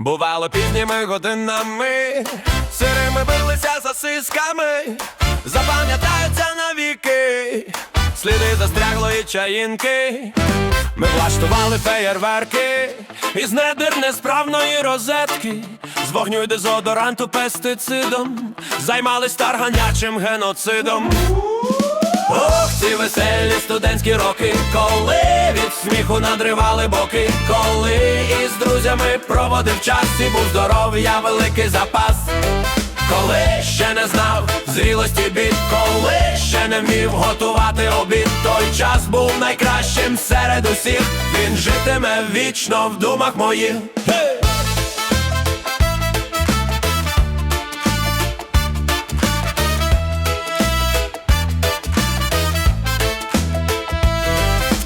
Бувало пізнніми годинами, сирими билися сосисками, запам'ятаються навіки, сліди застряглої чаїнки. Ми влаштували феєрверки із недир несправної розетки, з вогню й дезодоранту пестицидом, займались тарганячим геноцидом. Ох, ці веселі студентські роки, коли від сміху надривали боки, коли із друзями проводив час і був здоров'я великий запас. Коли ще не знав зрілості бід, коли ще не вмів готувати обід, той час був найкращим серед усіх. Він житиме вічно в думах моїх.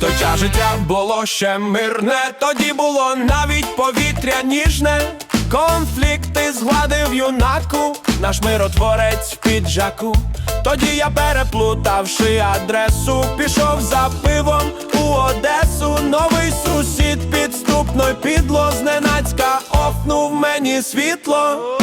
Час життя було ще мирне, тоді було навіть повітря ніжне. Конфлікти згладив юнаку, наш миротворець в піджаку. Тоді я переплутавши адресу, пішов за пивом у Одесу. Новий сусід підступно підло зненацька офнув мені світло.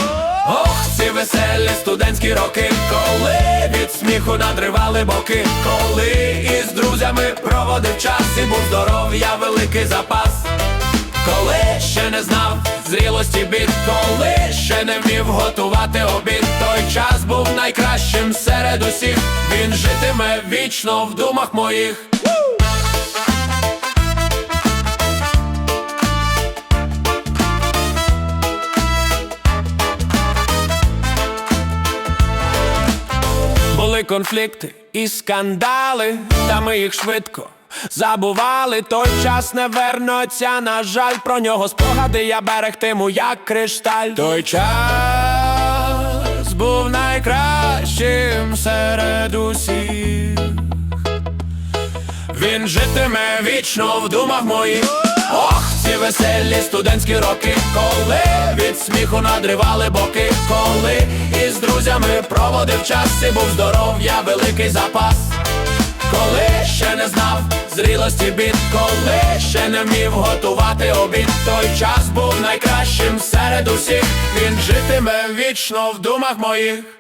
Ох, веселі студентські роки, коли від сміху надривали боки, коли із друзями проводив час і був здоров'я великий запас. Коли ще не знав зрілості бід, коли ще не вмів готувати обід, той час був найкращим серед усіх. Він житиме вічно в думах моїх. Конфлікти і скандали, та ми їх швидко забували. Той час не вернуться, на жаль, про нього спогади я берегтиму, як кришталь. Той час був найкращим серед усіх. Він житиме вічно в думах моїх. Ох, ці веселі студентські роки, коли від сміху надривали боки, коли із друзями проводив час і був здоров'я великий запас. Коли ще не знав зрілості бід, коли ще не вмів готувати обід, той час був найкращим серед усіх. Він житиме вічно в думах моїх.